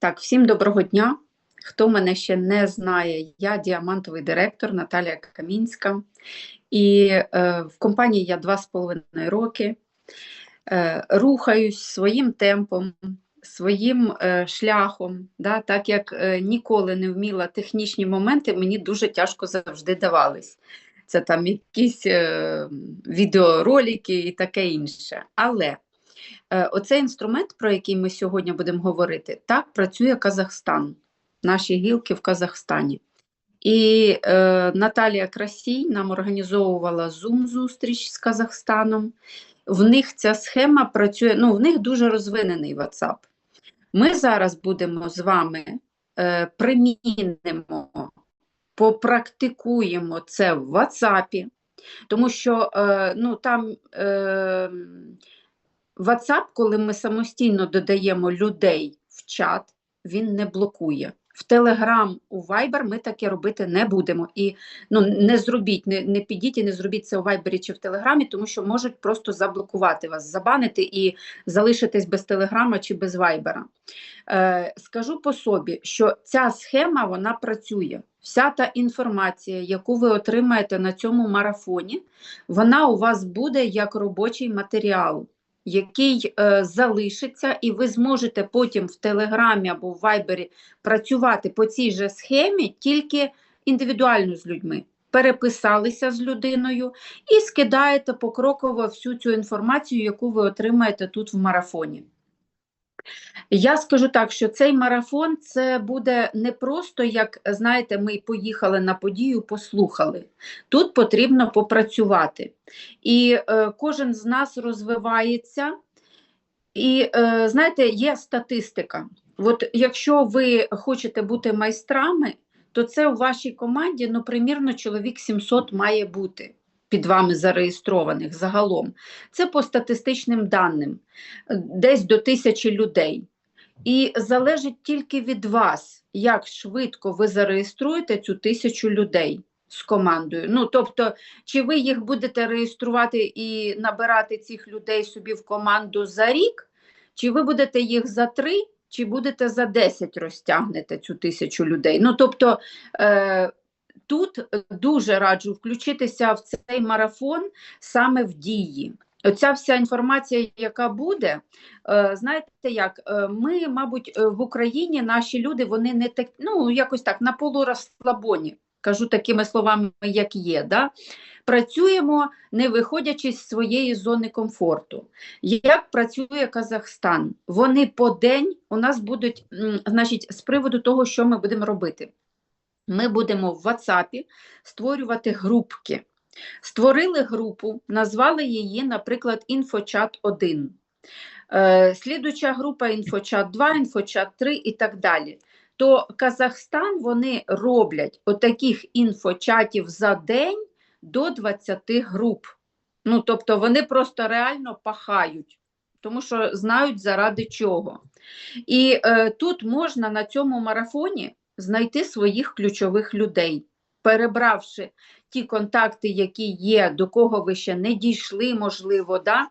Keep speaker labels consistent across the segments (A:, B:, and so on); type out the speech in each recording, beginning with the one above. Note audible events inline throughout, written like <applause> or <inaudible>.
A: Так, всім доброго дня. Хто мене ще не знає, я діамантовий директор Наталія Камінська. І е, в компанії я два з половиною роки. Е, рухаюсь своїм темпом, своїм е, шляхом, да, так як е, ніколи не вміла технічні моменти, мені дуже тяжко завжди давались. Це там якісь е, відеоролики і таке інше. Але Оцей інструмент, про який ми сьогодні будемо говорити, так працює Казахстан, наші гілки в Казахстані. І е, Наталія Красій нам організовувала Zoom-зустріч з Казахстаном. В них ця схема працює, ну, в них дуже розвинений WhatsApp. Ми зараз будемо з вами е, примінимо, попрактикуємо це в WhatsApp, тому що е, ну, там. Е, WhatsApp, коли ми самостійно додаємо людей в чат, він не блокує. В Telegram, у Viber ми таке робити не будемо. І ну, не зробіть, не не підіть і не зробіть це у Viber чи в Телеграмі, тому що можуть просто заблокувати вас, забанити і залишитись без Телеграма чи без Viber. Е, Скажу по собі, що ця схема вона працює. Вся та інформація, яку ви отримаєте на цьому марафоні, вона у вас буде як робочий матеріал який е, залишиться, і ви зможете потім в Телеграмі або в Вайбері працювати по цій же схемі, тільки індивідуально з людьми. Переписалися з людиною і скидаєте покроково всю цю інформацію, яку ви отримаєте тут в марафоні. Я скажу так, що цей марафон це буде не просто, як знаєте, ми поїхали на подію, послухали. Тут потрібно попрацювати. І е, кожен з нас розвивається. І е, знаєте, є статистика. От якщо ви хочете бути майстрами, то це у вашій команді, ну, примірно, чоловік 700 має бути під вами зареєстрованих загалом. Це по статистичним даним, десь до тисячі людей. І залежить тільки від вас, як швидко ви зареєструєте цю тисячу людей з командою. Ну, тобто, чи ви їх будете реєструвати і набирати цих людей собі в команду за рік, чи ви будете їх за три, чи будете за десять розтягнете цю тисячу людей. Ну, тобто, е, тут дуже раджу включитися в цей марафон саме в дії. Оця вся інформація, яка буде, е, знаєте як, е, ми, мабуть, е, в Україні наші люди вони не так, ну якось так на полурозслабоні, кажу такими словами, як є. Да? Працюємо, не виходячи з своєї зони комфорту. Як працює Казахстан? Вони по день у нас будуть, значить, з приводу того, що ми будемо робити. Ми будемо в WhatsApp створювати групки. Створили групу, назвали її, наприклад, інфочат 1. Е, слідуча група інфочат 2, інфочат 3 і так далі. То Казахстан вони роблять отаких інфочатів за день до 20 груп. Ну, Тобто вони просто реально пахають, тому що знають заради чого. І е, тут можна на цьому марафоні знайти своїх ключових людей, перебравши ті контакти, які є, до кого ви ще не дійшли, можливо. да?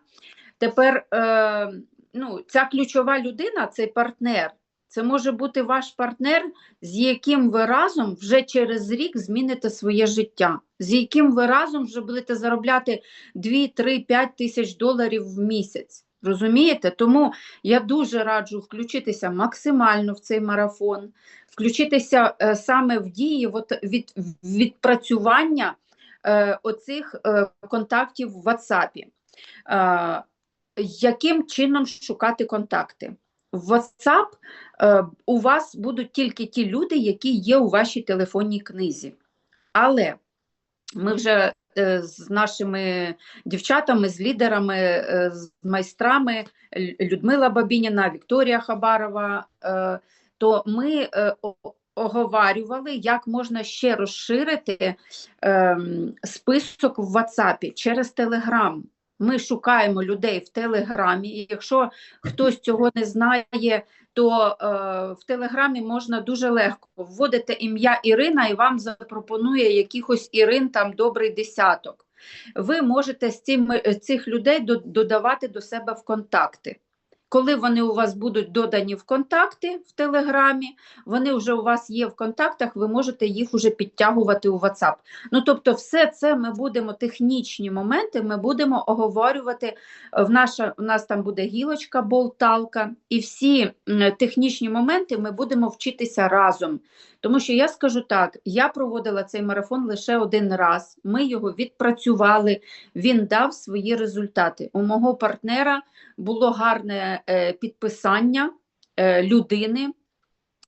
A: Тепер е, ну, ця ключова людина цей партнер. Це може бути ваш партнер, з яким ви разом вже через рік зміните своє життя, з яким ви разом вже будете заробляти 2, 3, 5 тисяч доларів в місяць. Розумієте? Тому я дуже раджу включитися максимально в цей марафон, включитися е, саме в дії от, від відпрацювання е, оцих е, контактів в WhatsApp. Е, яким чином шукати контакти? В WhatsApp е, у вас будуть тільки ті люди, які є у вашій телефонній книзі. Але ми вже з нашими дівчатами, з лідерами, е, з майстрами Людмила Бабініна, Вікторія Хабарова, е, то ми оговарювали, як можна ще розширити ем, список в WhatsApp через Telegram. Ми шукаємо людей в Телеграмі. І якщо хтось цього не знає, то е, в Телеграмі можна дуже легко вводити ім'я Ірина і вам запропонує якихось Ірин там добрий десяток. Ви можете з цим, цих людей додавати до себе в контакти. Коли вони у вас будуть додані в контакти в Телеграмі, вони вже у вас є в контактах, ви можете їх вже підтягувати у WhatsApp. Ну, тобто, все це ми будемо, технічні моменти, ми будемо оговорювати. е, В, наша, У нас там буде гілочка, болталка, і всі технічні моменти ми будемо вчитися разом. Тому що я скажу так: я проводила цей марафон лише один раз. Ми його відпрацювали, він дав свої результати. У мого партнера було гарне е, підписання е, людини,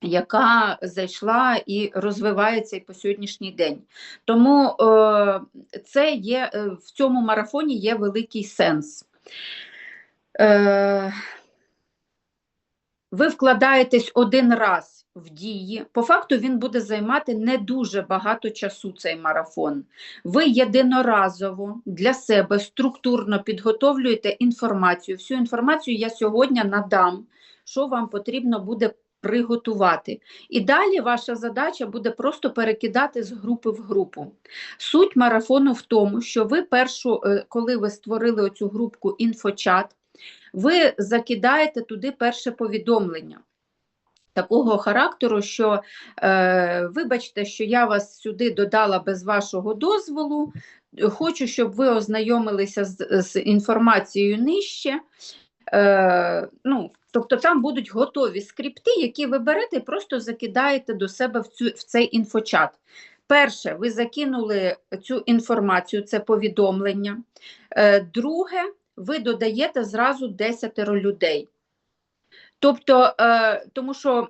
A: яка зайшла і розвивається і по сьогоднішній день. Тому е, це є в цьому марафоні є великий сенс. Ви вкладаєтесь один раз в дії. По факту він буде займати не дуже багато часу цей марафон. Ви єдиноразово для себе структурно підготовлюєте інформацію. Всю інформацію я сьогодні надам, що вам потрібно буде приготувати. І далі ваша задача буде просто перекидати з групи в групу. Суть марафону в тому, що ви першу, е, коли ви створили оцю групку інфочат, ви закидаєте туди перше повідомлення. Такого характеру, що е, вибачте, що я вас сюди додала без вашого дозволу. Хочу, щоб ви ознайомилися з, з інформацією нижче. Е, ну, тобто там будуть готові скрипти, які ви берете і просто закидаєте до себе в, цю, в цей інфочат. Перше, ви закинули цю інформацію, це повідомлення. Е, друге, ви додаєте зразу 10 людей. Тобто, е, тому що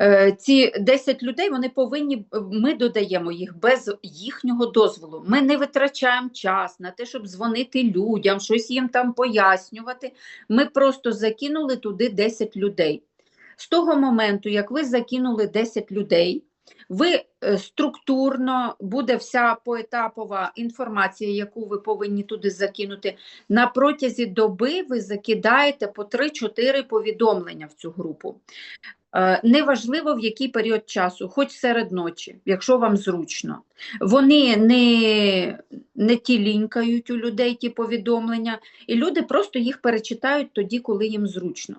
A: е, ці 10 людей вони повинні, ми додаємо їх без їхнього дозволу. Ми не витрачаємо час на те, щоб дзвонити людям, щось їм там пояснювати. Ми просто закинули туди 10 людей. З того моменту, як ви закинули 10 людей, ви е, структурно буде вся поетапова інформація, яку ви повинні туди закинути. На протязі доби ви закидаєте по 3-4 повідомлення в цю групу. Е, Неважливо в який період часу, хоч серед ночі, якщо вам зручно. Вони не, не ті лінькають у людей ті повідомлення, і люди просто їх перечитають тоді, коли їм зручно.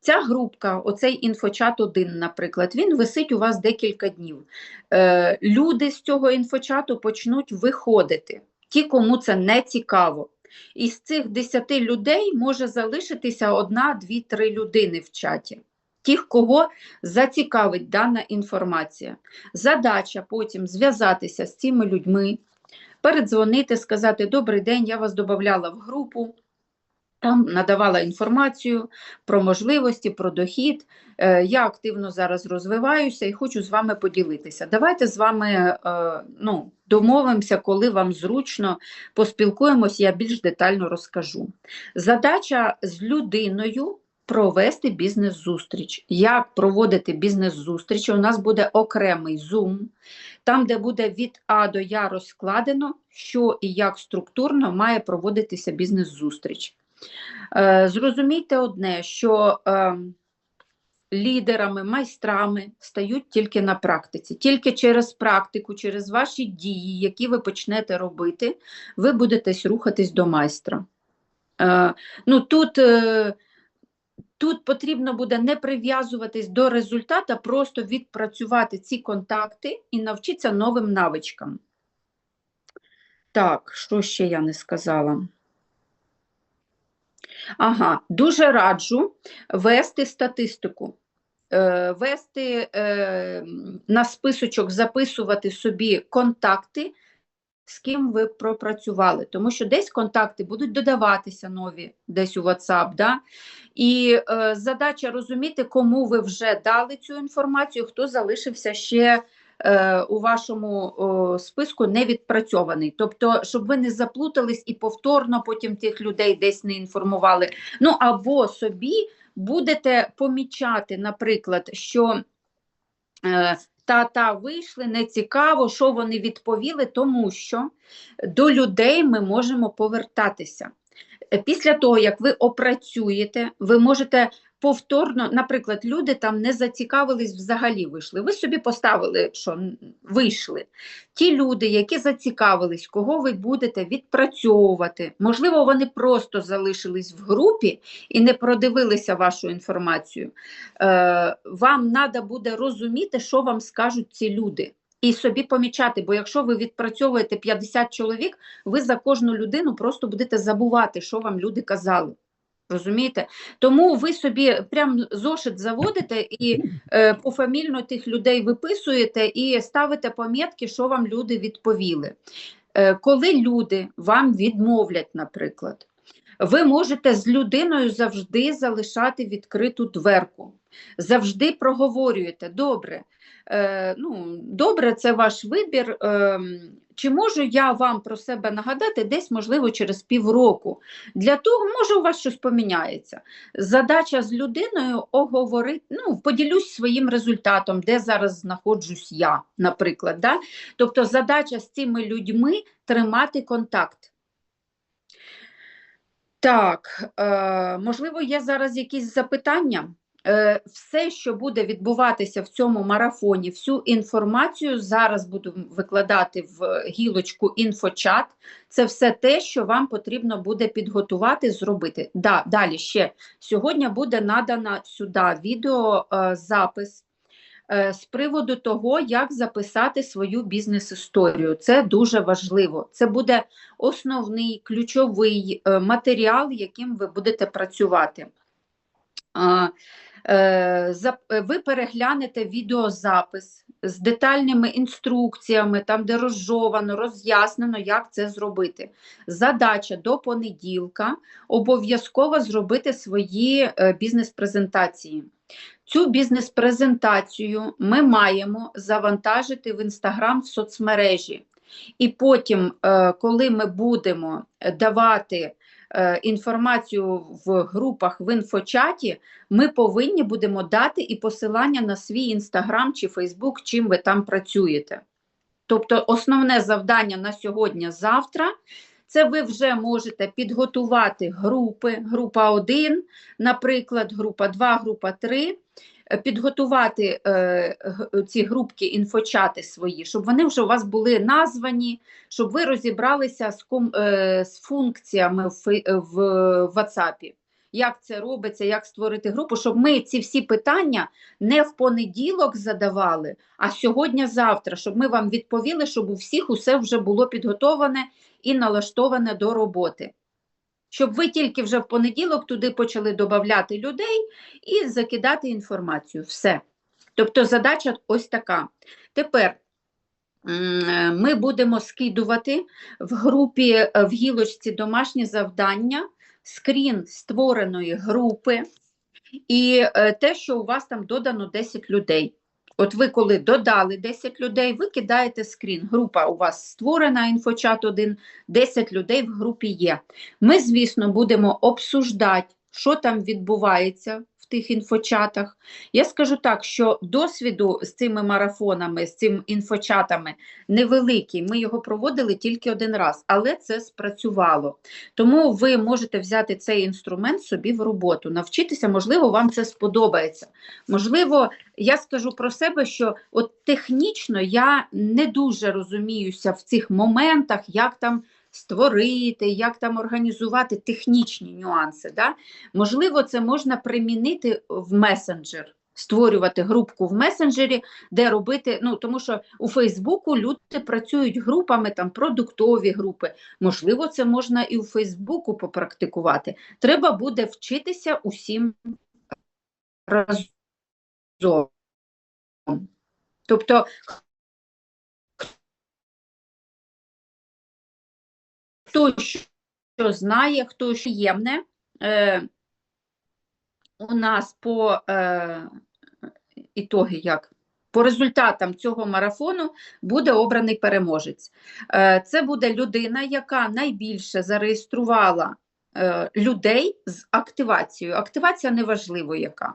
A: Ця групка, оцей інфочат 1, наприклад, він висить у вас декілька днів. Е, люди з цього інфочату почнуть виходити, ті, кому це не цікаво. Із цих 10 людей може залишитися одна, дві, три людини в чаті. Тих, кого зацікавить дана інформація. Задача потім зв'язатися з цими людьми, передзвонити, сказати Добрий день, я вас додавала в групу. Там надавала інформацію про можливості, про дохід. Е, Я активно зараз розвиваюся і хочу з вами поділитися. Давайте з вами е, ну, домовимося, коли вам зручно поспілкуємось, я більш детально розкажу. Задача з людиною провести бізнес-зустріч. Як проводити бізнес-зустріч? У нас буде окремий Zoom, там, де буде від А до Я розкладено, що і як структурно має проводитися бізнес-зустріч. Е, Зрозумійте одне, що е, лідерами, майстрами стають тільки на практиці. Тільки через практику, через ваші дії, які ви почнете робити, ви будете рухатись до майстра. Е, ну, тут, тут потрібно буде не прив'язуватись до результата, просто відпрацювати ці контакти і навчитися новим навичкам. Так, що ще я не сказала? Ага, дуже раджу вести статистику, е, вести е, на списочок, записувати собі контакти, з ким ви пропрацювали, тому що десь контакти будуть додаватися нові, десь у WhatsApp, да? і е, задача розуміти, кому ви вже дали цю інформацію, хто залишився ще у вашому списку не відпрацьований. Тобто, щоб ви не заплутались і повторно потім тих людей десь не інформували. Ну або собі будете помічати, наприклад, що е, та-та вийшли, не цікаво, що вони відповіли, тому що до людей ми можемо повертатися. Е, Після того, як ви опрацюєте, ви можете повторно, наприклад, люди там не зацікавились взагалі вийшли. Ви собі поставили, що вийшли. Ті люди, які зацікавились, кого ви будете відпрацьовувати, можливо, вони просто залишились в групі і не продивилися вашу інформацію. Е, вам треба буде розуміти, що вам скажуть ці люди. І собі помічати, бо якщо ви відпрацьовуєте 50 чоловік, ви за кожну людину просто будете забувати, що вам люди казали. Розумієте? Тому ви собі прям зошит заводите і е, пофамільно тих людей виписуєте і ставите помітки, що вам люди відповіли. Е, коли люди вам відмовлять, наприклад, ви можете з людиною завжди залишати відкриту дверку. Завжди проговорюєте, добре, е, ну, добре, це ваш вибір. Е, чи можу я вам про себе нагадати десь, можливо, через півроку? Для того, може, у вас щось поміняється. Задача з людиною оговорити, ну, поділюсь своїм результатом, де зараз знаходжусь я, наприклад. Да? Тобто задача з цими людьми тримати контакт. Так, е, можливо, є зараз якісь запитання. Е, все, що буде відбуватися в цьому марафоні, всю інформацію зараз буду викладати в гілочку інфочат. Це все те, що вам потрібно буде підготувати, зробити. Да, далі ще сьогодні буде надана сюди відеозапис е, з приводу того, як записати свою бізнес-історію. Це дуже важливо. Це буде основний ключовий е, матеріал, яким ви будете працювати. Е, е, Ви переглянете відеозапис з детальними інструкціями, там, де розжовано, роз'яснено, як це зробити. Задача до понеділка обов'язково зробити свої е, бізнес-презентації. Цю бізнес-презентацію ми маємо завантажити в Інстаграм в соцмережі. І потім, коли ми будемо давати інформацію в групах в інфочаті, ми повинні будемо дати і посилання на свій інстаграм чи Фейсбук, чим ви там працюєте. Тобто, основне завдання на сьогодні-завтра це ви вже можете підготувати групи, група 1, наприклад, група 2, група 3, е, підготувати е, ці групки інфочати свої, щоб вони вже у вас були названі, щоб ви розібралися з, ком, е, з функціями в, в WhatsApp. Як це робиться, як створити групу, щоб ми ці всі питання не в понеділок задавали, а сьогодні-завтра, щоб ми вам відповіли, щоб у всіх усе вже було підготоване і налаштоване до роботи. Щоб ви тільки вже в понеділок туди почали додати людей і закидати інформацію. Все. Тобто задача ось така. Тепер ми будемо скидувати в групі е, в гілочці домашні завдання, скрін створеної групи і е, те, що у вас там додано 10 людей. От ви коли додали 10 людей, ви кидаєте скрін. Група у вас створена, інфочат 1, 10 людей в групі є. Ми, звісно, будемо обсуждати, що там відбувається тих інфочатах. Я скажу так, що досвіду з цими марафонами, з цими інфочатами невеликий. Ми його проводили тільки один раз, але це спрацювало. Тому ви можете взяти цей інструмент собі в роботу, навчитися, можливо, вам це сподобається. Можливо, я скажу про себе, що от технічно я не дуже розуміюся в цих моментах, як там створити, як там організувати технічні нюанси. Да? Можливо, це можна примінити в месенджер. Створювати групку в месенджері, де робити, ну тому що у Фейсбуку люди працюють групами, там продуктові групи. Можливо, це можна і у Фейсбуку попрактикувати. Треба буде вчитися усім разом. Тобто, хто що знає, хто що ємне, е, у нас по е, ітоги як? По результатам цього марафону буде обраний переможець. Е, Це буде людина, яка найбільше зареєструвала е, людей з активацією. Активація неважливо яка.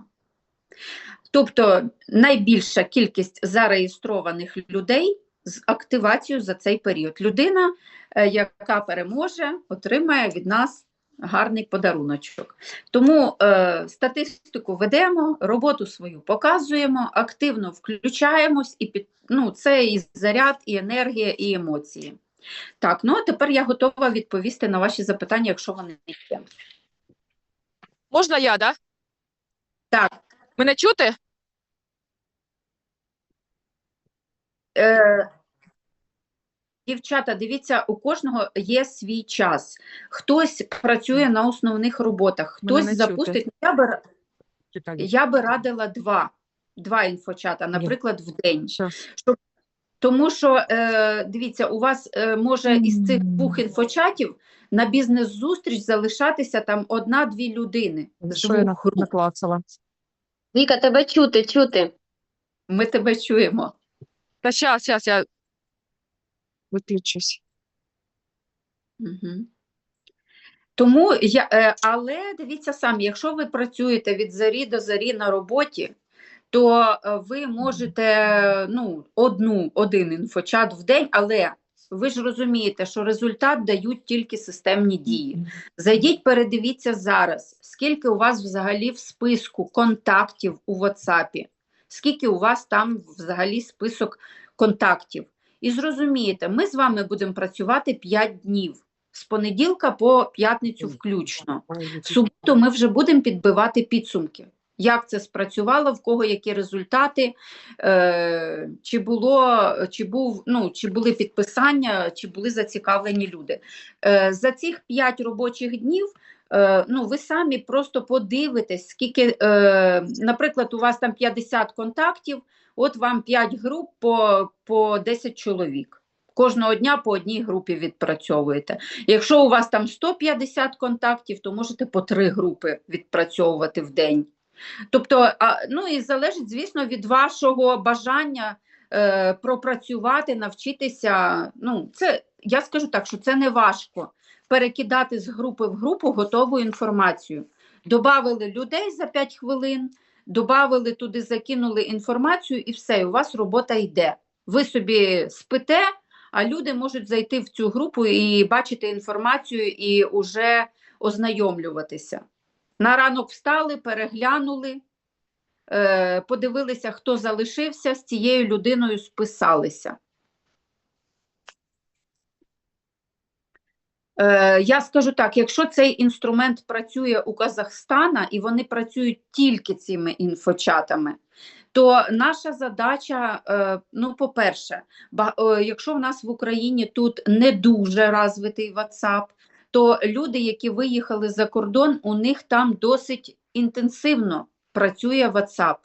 A: Тобто найбільша кількість зареєстрованих людей з активацією за цей період. Людина, е, яка переможе, отримає від нас Гарний подаруночок. Тому е, статистику ведемо, роботу свою показуємо, активно включаємось, і під, ну, це і заряд, і енергія, і емоції. Так, ну а тепер я готова відповісти на ваші запитання, якщо вони є.
B: Можна я, да?
A: Так,
B: Мене чути?
A: Е, Дівчата, дивіться, у кожного є свій час. Хтось працює на основних роботах,
B: Мене
A: хтось
B: не
A: запустить.
B: чути.
A: Я би,
B: Читаю.
A: я би радила два, два інфочата, наприклад, в день.
B: Щас.
A: Тому що, е, дивіться, у вас е, може із цих двох інфочатів на бізнес-зустріч залишатися там одна-дві людини з
B: Що я
A: двох
B: на-
A: груп.
B: наклацала?
C: Віка, тебе чути, чути.
A: Ми тебе чуємо.
B: Та щас, щас, я виключусь.
A: Угу. Тому я, е, але дивіться самі, якщо ви працюєте від зарі до зарі на роботі, то е, ви можете ну, одну, один інфочат в день, але ви ж розумієте, що результат дають тільки системні дії. Зайдіть, передивіться зараз, скільки у вас взагалі в списку контактів у WhatsApp, скільки у вас там взагалі список контактів. І зрозумієте, ми з вами будемо працювати 5 днів з понеділка по п'ятницю включно. В суботу ми вже будемо підбивати підсумки. Як це спрацювало, в кого які результати, е, чи було, чи був, ну, чи були підписання, чи були зацікавлені люди. Е, за цих 5 робочих днів е, ну, ви самі просто подивитесь, скільки, е, наприклад, у вас там 50 контактів, от вам 5 груп по, по 10 чоловік. Кожного дня по одній групі відпрацьовуєте. Якщо у вас там 150 контактів, то можете по три групи відпрацьовувати в день. Тобто, ну і залежить, звісно, від вашого бажання е, пропрацювати, навчитися. Ну, це я скажу так, що це не важко перекидати з групи в групу готову інформацію. Добавили людей за 5 хвилин, добавили туди, закинули інформацію, і все, у вас робота йде. Ви собі спите, а люди можуть зайти в цю групу і бачити інформацію і вже ознайомлюватися. На ранок встали, переглянули, е, подивилися, хто залишився, з цією людиною списалися. Я скажу так: якщо цей інструмент працює у Казахстана і вони працюють тільки цими інфочатами, то наша задача, е, ну, по-перше, е, якщо в нас в Україні тут не дуже розвитий WhatsApp, то люди, які виїхали за кордон, у них там досить інтенсивно працює WhatsApp.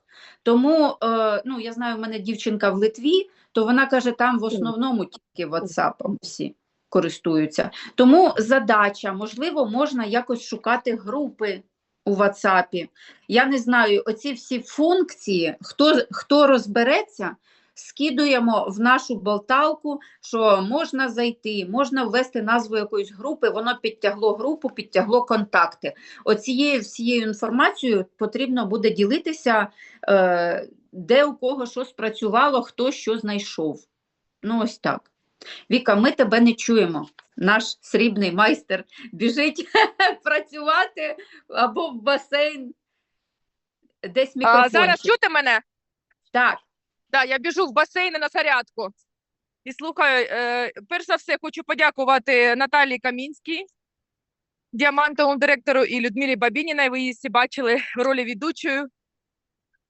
A: Тому, е, ну, я знаю, в мене дівчинка в Литві, то вона каже, там в основному тільки WhatsApp всі користуються. Тому задача, можливо, можна якось шукати групи у WhatsApp. Я не знаю, оці всі функції, хто, хто розбереться, скидуємо в нашу болталку, що можна зайти, можна ввести назву якоїсь групи, воно підтягло групу, підтягло контакти. Оцією всією інформацією потрібно буде ділитися, е, де у кого що спрацювало, хто що знайшов. Ну, ось так. Віка, ми тебе не чуємо. Наш срібний майстер біжить <laughs> працювати або в басейн. Десь
B: А, зараз чути мене?
A: Так.
B: Да, я біжу в басейн на зарядку. І слухаю, е, перш за все, хочу подякувати Наталії Камінській, діамантовому директору і Людмилі Бабініній. Ви її всі бачили в ролі ведучої.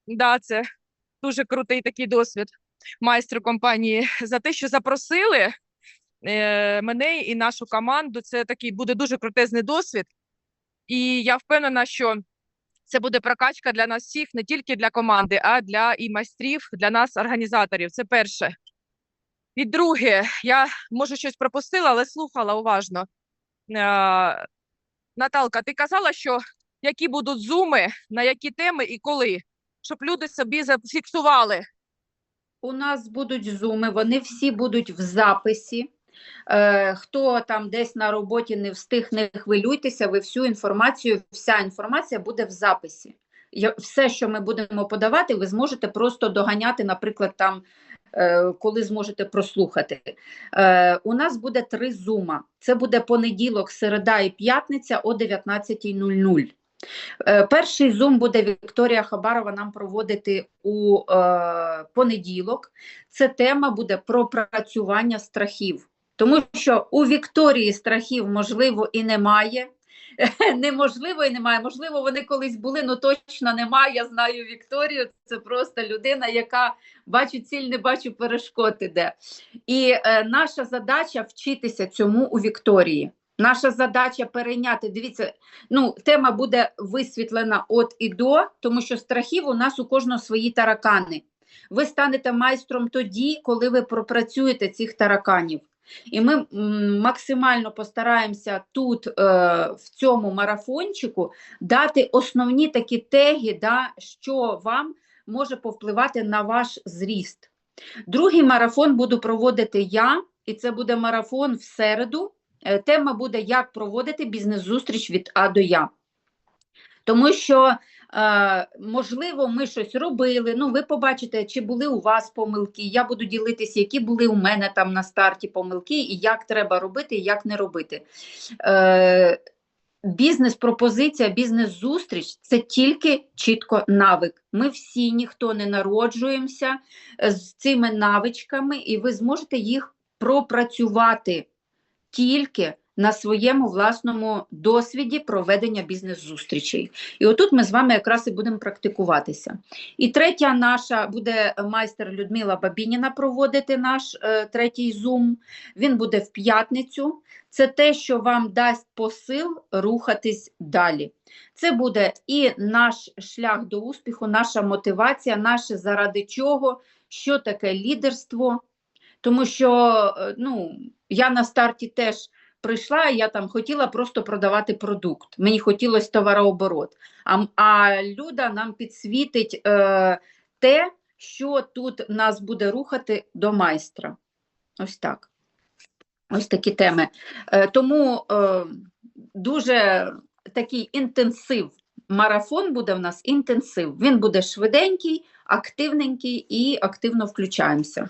B: Да, це дуже крутий такий досвід майстру компанії <laughs> за те, що запросили е, мене і нашу команду. Це такий буде дуже крутезний досвід. І я впевнена, що це буде прокачка для нас всіх, не тільки для команди, а для і майстрів, для нас, організаторів. Це перше. І друге, я може щось пропустила, але слухала уважно. Е, Наталка, ти казала, що які будуть зуми, на які теми і коли, щоб люди собі зафіксували.
A: У нас будуть зуми, вони всі будуть в записі. Е, хто там десь на роботі не встиг, не хвилюйтеся, ви всю інформацію, вся інформація буде в записі. все, що ми будемо подавати, ви зможете просто доганяти, наприклад, там, е, коли зможете прослухати. Е, У нас буде три зума. Це буде понеділок, середа і п'ятниця о 19.00. Е, Перший зум буде Вікторія Хабарова нам проводити у е, понеділок. Це тема буде про працювання страхів. Тому що у Вікторії страхів можливо і немає. <laughs> Неможливо і немає. Можливо, вони колись були, але точно немає. Я знаю Вікторію. Це просто людина, яка бачить ціль, не бачу перешкод іде. І е, наша задача вчитися цьому у Вікторії. Наша задача перейняти. Дивіться, ну тема буде висвітлена от і до, тому що страхів у нас у кожного свої таракани. Ви станете майстром тоді, коли ви пропрацюєте цих тараканів. І ми максимально постараємося тут, е, в цьому марафончику, дати основні такі теги, да, що вам може повпливати на ваш зріст. Другий марафон буду проводити я, і це буде марафон в середу. Е, Тема буде як проводити бізнес-зустріч від А до Я. Тому що, е, можливо, ми щось робили. Ну, ви побачите, чи були у вас помилки. Я буду ділитися, які були у мене там на старті помилки, і як треба робити, і як не робити. Е, Бізнес-пропозиція, бізнес-зустріч це тільки чітко навик. Ми всі ніхто не народжуємося з цими навичками, і ви зможете їх пропрацювати тільки на своєму власному досвіді проведення бізнес-зустрічей. І отут ми з вами якраз і будемо практикуватися. І третя наша буде майстер Людмила Бабініна проводити наш е, третій зум. Він буде в п'ятницю. Це те, що вам дасть посил рухатись далі. Це буде і наш шлях до успіху, наша мотивація, наше заради чого, що таке лідерство. Тому що е, ну, я на старті теж прийшла, я там хотіла просто продавати продукт. Мені хотілося товарооборот. А, а Люда нам підсвітить е, те, що тут нас буде рухати до майстра. Ось так. Ось такі теми. Е, тому е, дуже такий інтенсив. Марафон буде в нас інтенсив. Він буде швиденький, активненький і активно включаємося.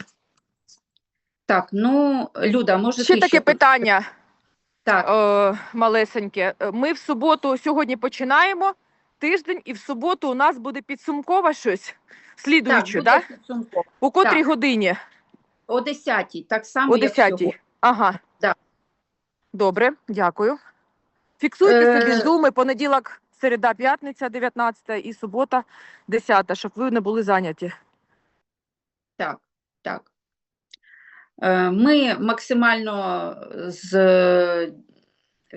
A: Так, ну, Люда, може
B: Ще
A: ти
B: таке питання
A: Так,
B: е, малесеньке. Ми в суботу сьогодні починаємо тиждень, і в суботу у нас буде підсумкове щось
A: так,
B: слідуючу,
A: буде
B: да?
A: підсумково.
B: У котрій
A: Так.
B: годині?
A: О 10 так само,
B: О
A: як
B: 10
A: сьогодні.
B: Ага.
A: Да.
B: Добре, дякую. Фіксуйте собі
A: Е,
B: зуми, понеділок, середа, п'ятниця, 19 і субота, 10, щоб ви не були зайняті.
A: Так, так. Е, Ми максимально з е,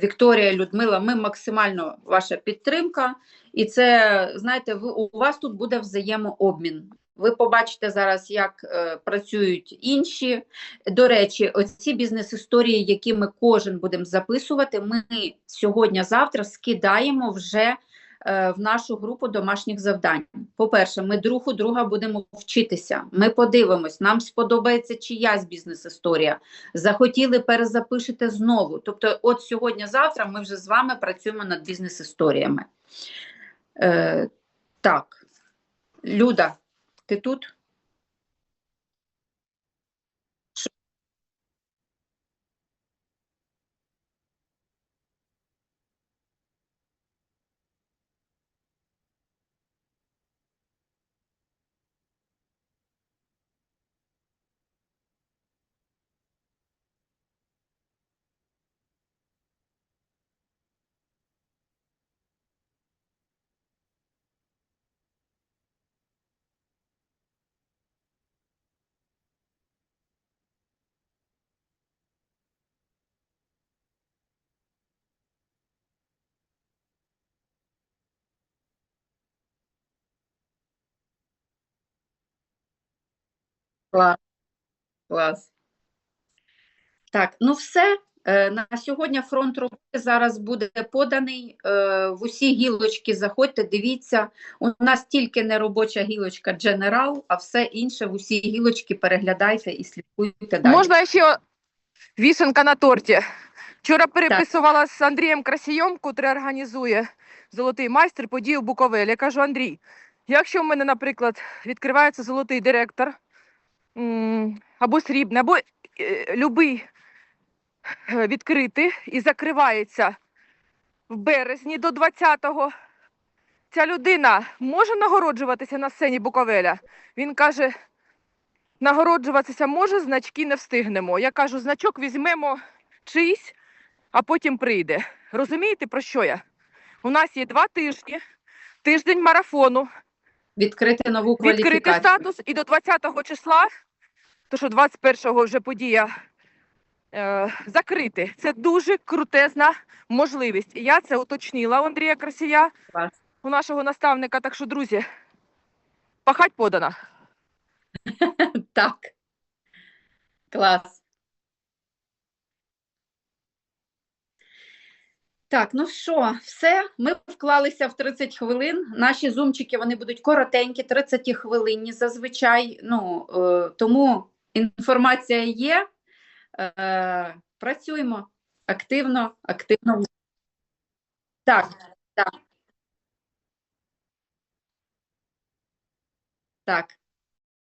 A: Вікторія, Людмила, ми максимально ваша підтримка, і це, знаєте, ви, у вас тут буде взаємообмін. Ви побачите зараз, як е, працюють інші. До речі, оці бізнес-історії, які ми кожен будемо записувати, ми сьогодні-завтра скидаємо вже е, в нашу групу домашніх завдань. По-перше, ми друг у друга будемо вчитися. Ми подивимось, нам сподобається чиясь бізнес-історія. Захотіли, перезапишете знову. Тобто, от сьогодні-завтра ми вже з вами працюємо над бізнес-історіями. Е, так, Люда, ти тут? Клас. Клас. Так, ну все. Е, На сьогодні фронт роботи зараз буде поданий. Е, В усі гілочки заходьте, дивіться. У нас тільки не робоча гілочка General, а все інше в усі гілочки переглядайте і слідкуйте далі.
B: Можна ще вісенка на торті. Вчора переписувала з Андрієм Красійом, котрий організує золотий майстер подію Буковель. Я кажу, Андрій, якщо в мене, наприклад, відкривається золотий директор або срібний, або е, любий е, відкритий і закривається в березні до 20-го, ця людина може нагороджуватися на сцені Буковеля? Він каже, нагороджуватися може, значки не встигнемо. Я кажу, значок візьмемо чийсь, а потім прийде. Розумієте, про що я? У нас є два тижні, тиждень марафону,
A: Відкрити нову
B: відкрити статус і до 20-го числа, то що 21-го вже подія е, закрити. Це дуже крутезна можливість. І я це уточнила у Андрія Красія,
A: Клас.
B: у нашого наставника. Так що, друзі, пахать подана.
A: Так. Клас. Так, ну що, все, ми вклалися в 30 хвилин. Наші зумчики вони будуть коротенькі, 30 хвилинні зазвичай. Ну, е, тому інформація є. Е, працюємо активно, активно. Так, так. Так.